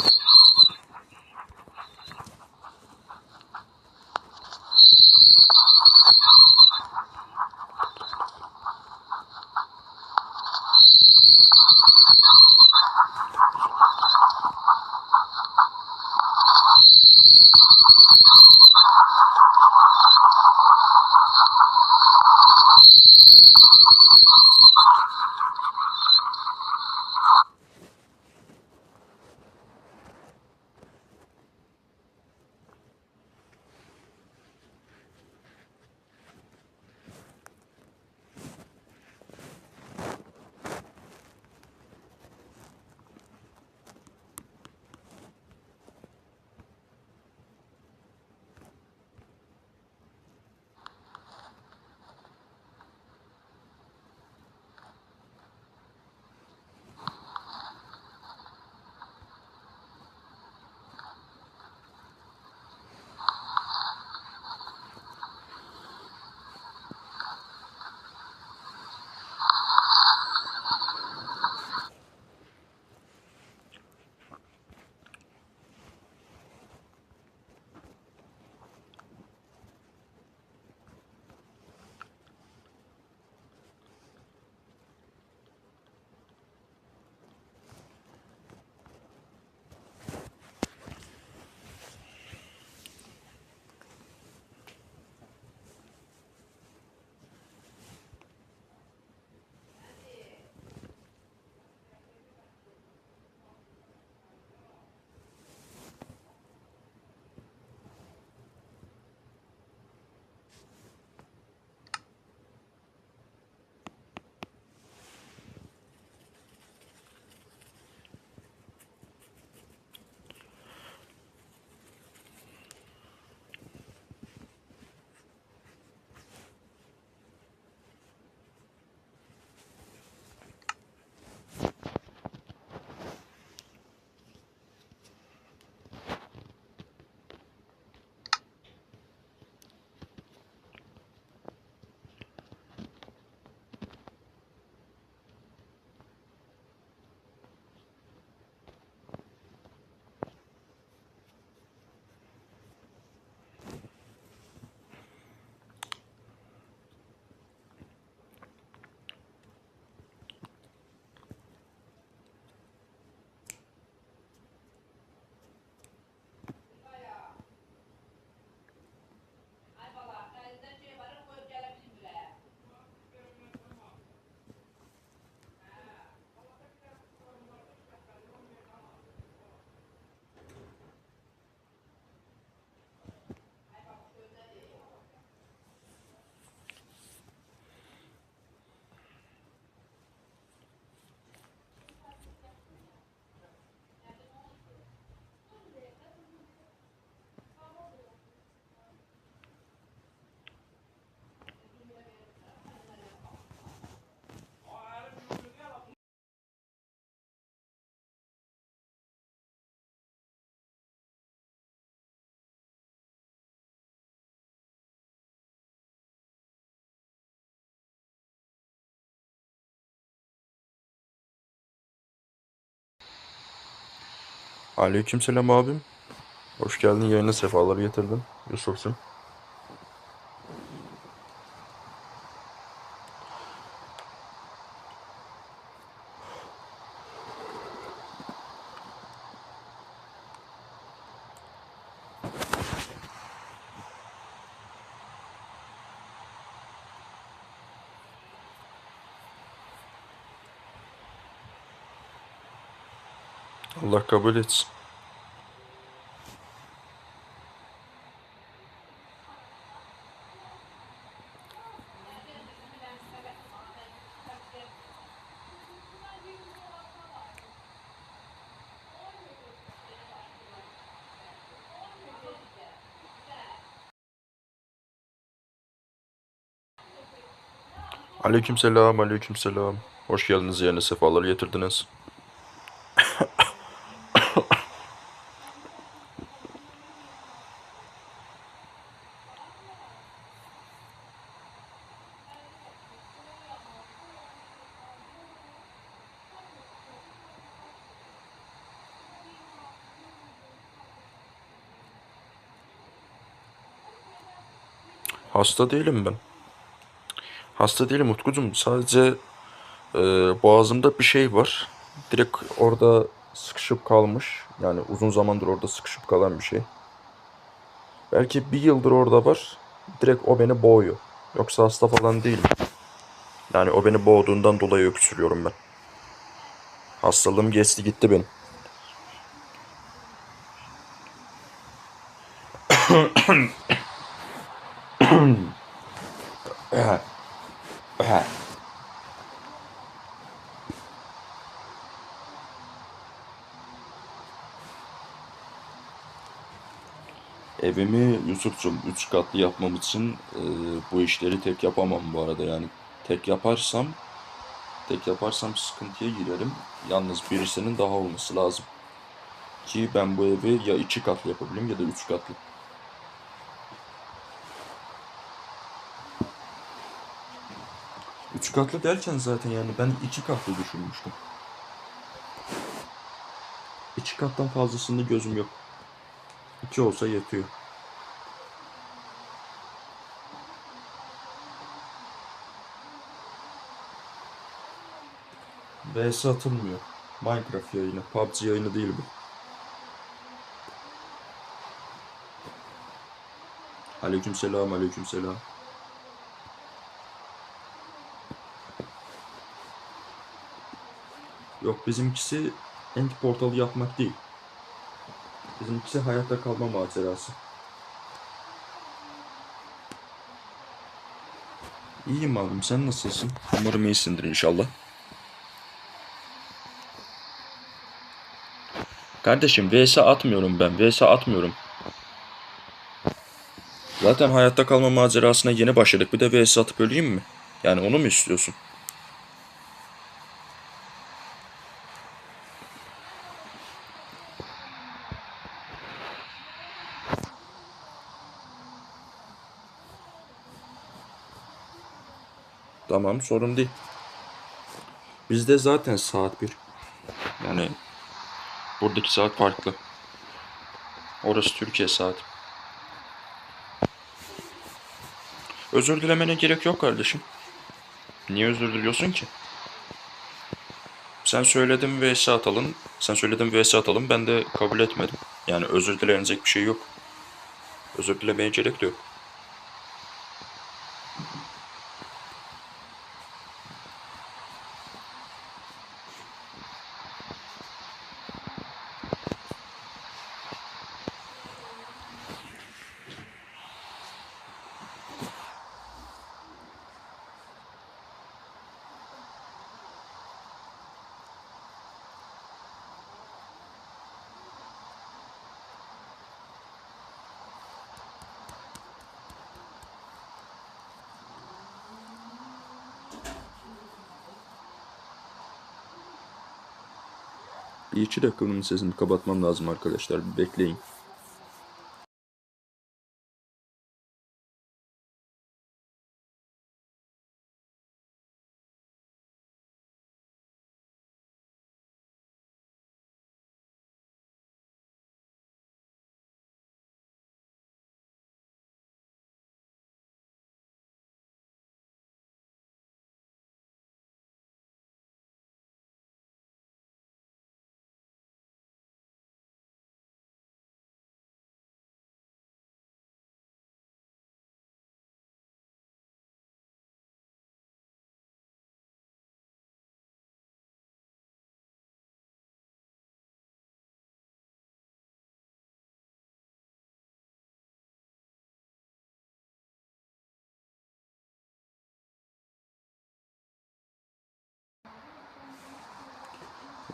you Aleykümselam abim. Hoş geldin yayına sefalar getirdin Yusuf'cum. Allah kabul etsin. Aleykümselam, aleykümselam. Hoş geldiniz yayına sefalar getirdiniz. Hasta değilim ben. Hasta değilim Utkucuğum. Sadece e, boğazımda bir şey var. Direkt orada sıkışıp kalmış. Yani uzun zamandır orada sıkışıp kalan bir şey. Belki bir yıldır orada var. Direkt o beni boğuyor. Yoksa hasta falan değilim. Yani o beni boğduğundan dolayı öksürüyorum ben. Hastalığım geçti gitti benim. Evimi Yusuf'cum 3 katlı yapmam için e, bu işleri tek yapamam bu arada yani tek yaparsam tek yaparsam sıkıntıya girerim. Yalnız birisinin daha olması lazım. Ki ben bu evi ya 2 katlı yapabileyim ya da 3 katlı. Üç katlı derken zaten yani ben iki katlı düşünmüştüm. İki kattan fazlasında gözüm yok. İki olsa yetiyor. VS atılmıyor. Minecraft yayını, PUBG yayını değil bu. Aleykümselam, aleykümselam. Yok bizimkisi end portalı yapmak değil. Bizimkisi hayatta kalma macerası. İyiyim abim sen nasılsın? Umarım iyisindir inşallah. Kardeşim VS atmıyorum ben. VS atmıyorum. Zaten hayatta kalma macerasına yeni başladık. Bir de VS atıp öleyim mi? Yani onu mu istiyorsun? Tamam sorun değil. Bizde zaten saat bir. Yani buradaki saat farklı. Orası Türkiye saat. Özür dilemene gerek yok kardeşim. Niye özür diliyorsun ki? Sen söyledin vs atalım. Sen söyledin vs atalım. Ben de kabul etmedim. Yani özür dilenecek bir şey yok. Özür dilemeye gerek de yok. Bir iki dakika bunun sesini kapatmam lazım arkadaşlar. Bekleyin.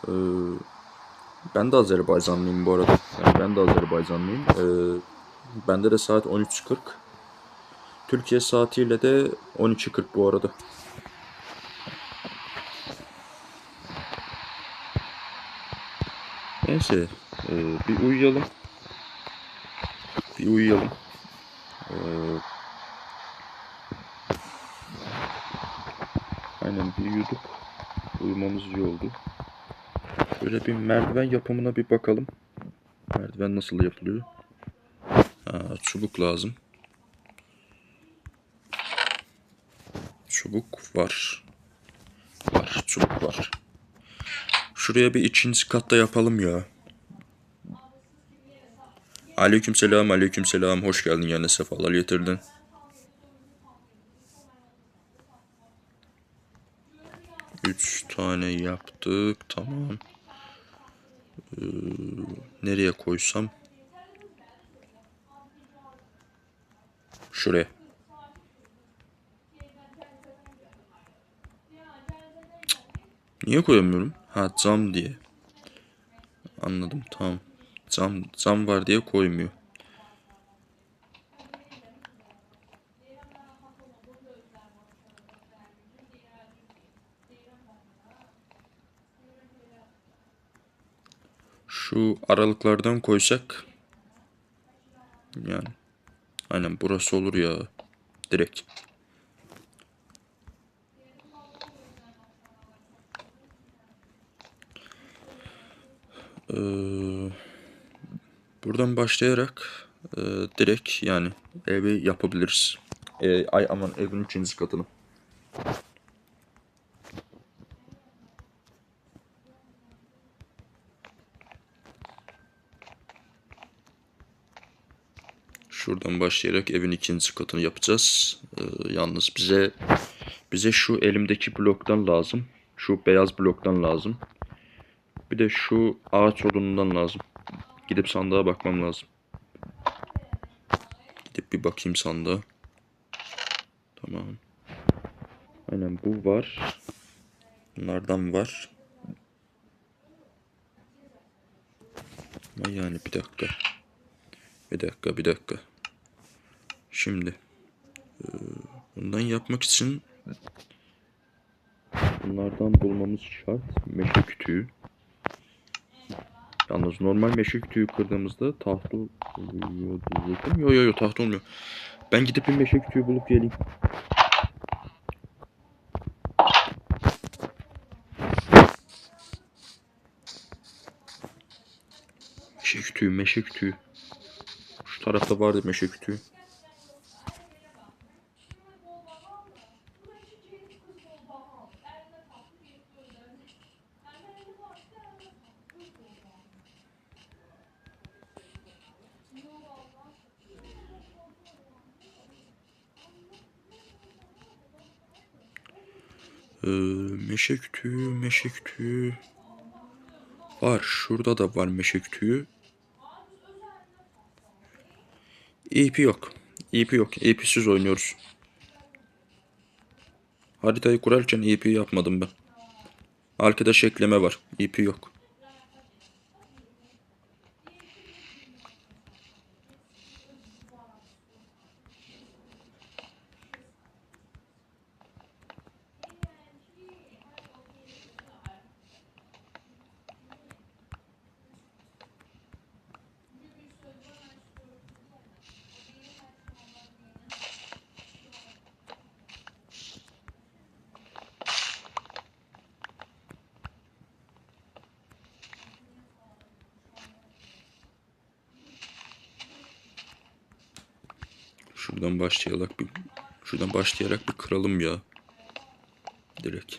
Ee, ben de Azerbaycanlıyım bu arada. Yani ben de Azerbaycanlıyım. Ee, bende de saat 13.40. Türkiye saatiyle de 12.40 bu arada. Neyse, e, bir uyuyalım. Bir uyuyalım. Ee, aynen bir uyuduk. Uyumamız iyi oldu. Şöyle bir merdiven yapımına bir bakalım. Merdiven nasıl yapılıyor? Ha, çubuk lazım. Çubuk var. Var, çubuk var. Şuraya bir ikinci katta yapalım ya. Aleykümselam, aleykümselam. Hoş geldin yani sefalar getirdin. Üç tane yaptık, tamam. Ee, nereye koysam? Şuraya. Niye koyamıyorum? Ha cam diye. Anladım tamam. Cam, cam var diye koymuyor. Şu aralıklardan koysak yani aynen burası olur ya direkt. Ee, buradan başlayarak e, direkt yani evi yapabiliriz. Ee, ay aman evin ikinci katını. Şuradan başlayarak evin ikinci katını yapacağız. Ee, yalnız bize bize şu elimdeki bloktan lazım. Şu beyaz bloktan lazım. Bir de şu ağaç odunundan lazım. Gidip sandığa bakmam lazım. Gidip bir bakayım sandığa. Tamam. Aynen bu var. Bunlardan var. Ama yani bir dakika. Bir dakika, bir dakika. Şimdi e, bundan yapmak için bunlardan bulmamız şart. Meşe kütüğü. Yalnız normal meşe kütüğü kırdığımızda tahta oluyor diyecektim. Yo yo yo tahta olmuyor. Ben gidip bir meşe kütüğü bulup geleyim. Meşe kütüğü, meşe kütüğü. Şu tarafta vardı meşe kütüğü. Ee, meşe kütüğü, meşe kütüğü. Var. Şurada da var meşe kütüğü. İpi yok. İpi yok. İpsiz oynuyoruz. Haritayı kurarken IP yapmadım ben. Arkadaş ekleme var. IP yok. Şuradan başlayarak bir şuradan başlayarak bir kıralım ya. Direkt.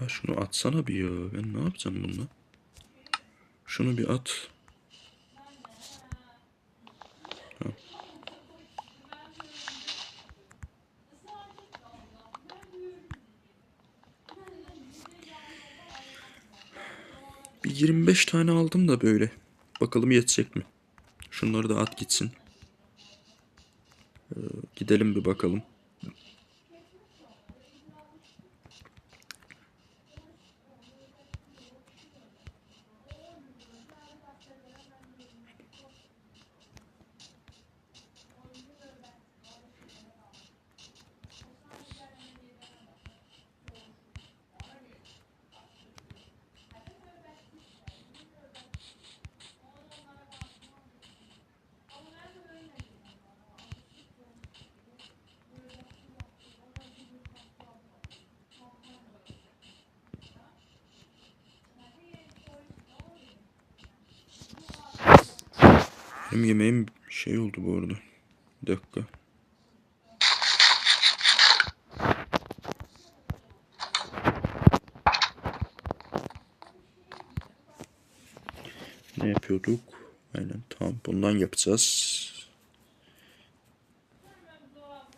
Ya şunu atsana bir ya. Ben ne yapacağım bununla? Şunu bir at. 25 tane aldım da böyle. Bakalım yetecek mi? Şunları da at gitsin. Ee, gidelim bir bakalım. Benim yemeğim şey oldu bu arada. Bir dakika. Ne yapıyorduk? Aynen tamam bundan yapacağız.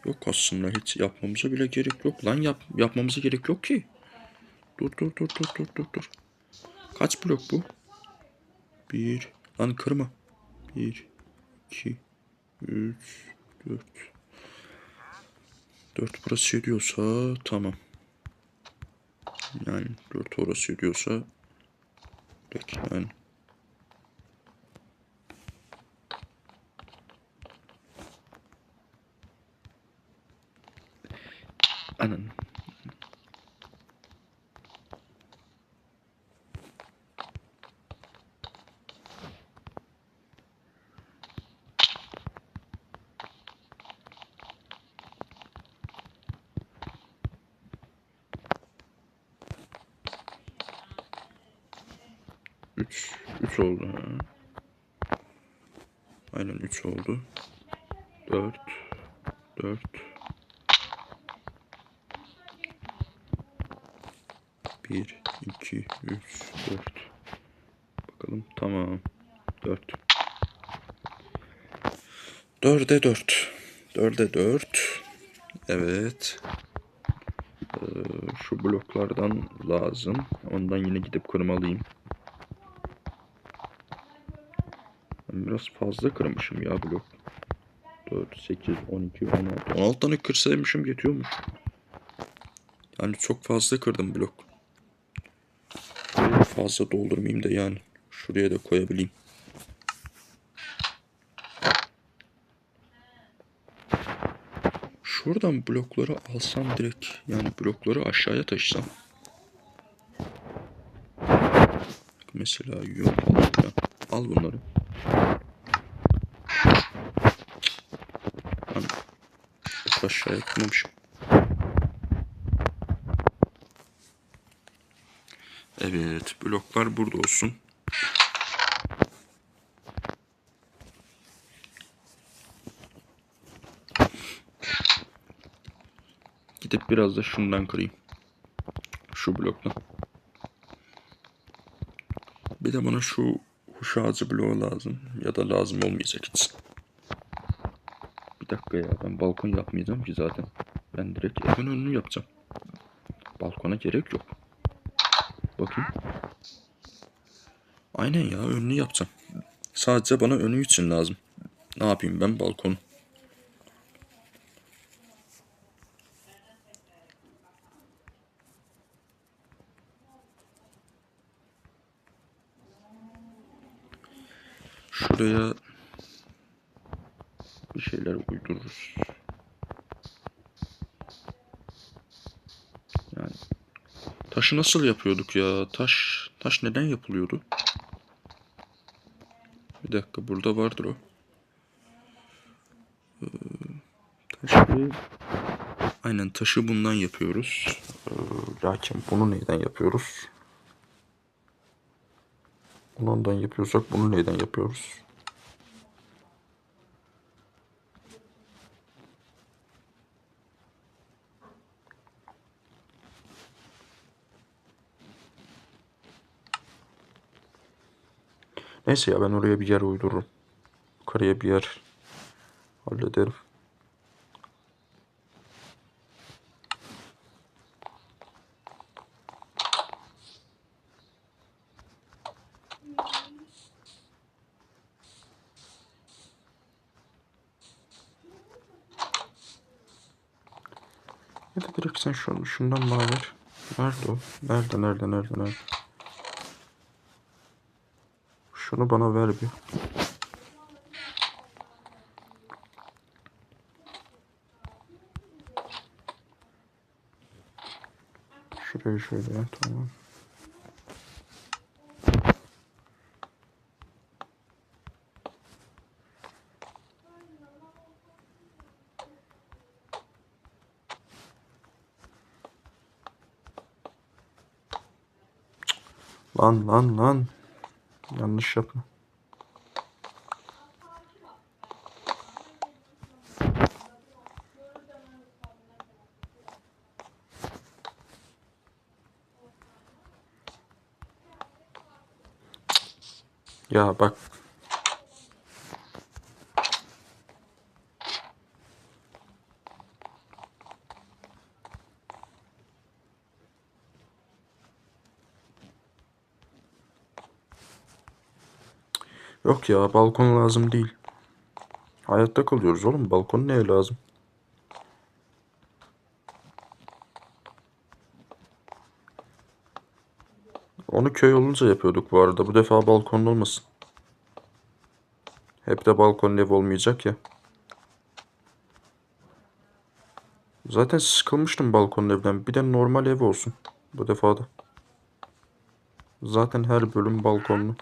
Yok aslında hiç yapmamıza bile gerek yok. Lan yap, yapmamıza gerek yok ki. Dur dur dur dur dur dur dur. Kaç blok bu? Bir. Lan kırma. Bir, iki, üç, dört. Dört burası ediyorsa tamam. Yani dört orası ediyorsa peki yani. Anan. Üç. Üç oldu ha. Aynen üç oldu. Dört. Dört. Bir, iki, üç, dört. Bakalım tamam. Dört. Dörde dört. Dörde dört. Evet. Ee, şu bloklardan lazım. Ondan yine gidip kırmalıyım. Biraz fazla kırmışım ya blok. 4, 8, 12, 16. 16 tane kırsaymışım yetiyormuş. Yani çok fazla kırdım blok. Fazla doldurmayayım da yani. Şuraya da koyabileyim. Şuradan blokları alsam direkt. Yani blokları aşağıya taşısam. Mesela filan. Al bunları. Lan, çok aşağıya atmamışım. Evet, bloklar burada olsun. Gidip biraz da şundan kırayım. Şu bloktan. Bir de bana şu huş ağacı bloğu lazım. Ya da lazım olmayacak hiç. Bir dakika ya ben balkon yapmayacağım ki zaten. Ben direkt evin önünü yapacağım. Balkona gerek yok. Bakayım. Aynen ya önünü yapacağım. Sadece bana önü için lazım. Ne yapayım ben balkon. Şuraya bir şeyler uydururuz. Yani taşı nasıl yapıyorduk ya? Taş taş neden yapılıyordu? Bir dakika burada vardır o. Ee, taşı aynen taşı bundan yapıyoruz. Ee, lakin bunu neyden yapıyoruz? Bunu ondan yapıyorsak bunu neyden yapıyoruz? Neyse ya ben oraya bir yer uydururum. Yukarıya bir yer hallederim. Ya da direkt sen şunu, şundan bağlar. Nerede o? Nerede, nerede, nerede, nerede? Şunu bana ver bir. Şuraya şöyle tamam. Lan lan lan. Yanlış yapma. Ya bak. Yok ya balkon lazım değil. Hayatta kalıyoruz oğlum. Balkon neye lazım? Onu köy olunca yapıyorduk bu arada. Bu defa balkonlu olmasın. Hep de balkonlu ev olmayacak ya. Zaten sıkılmıştım balkonlu evden. Bir de normal ev olsun. Bu defa da. Zaten her bölüm balkonlu.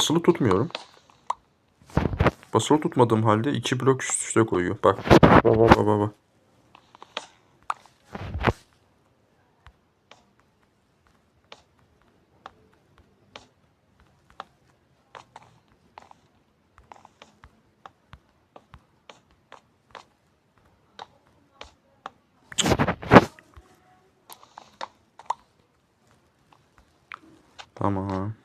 Basılı tutmuyorum. Basılı tutmadığım halde iki blok üst üste koyuyor. Bak. Baba baba baba. Tamam.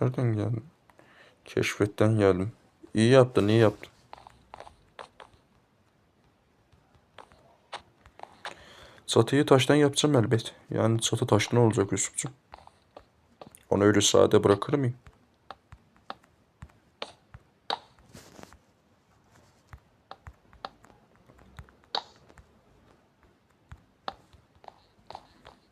Nereden geldin? Keşfetten geldim. İyi yaptın, iyi yaptın. Çatıyı taştan yapacağım elbet. Yani çatı taştan olacak Yusuf'cum. Onu öyle sade bırakır mıyım?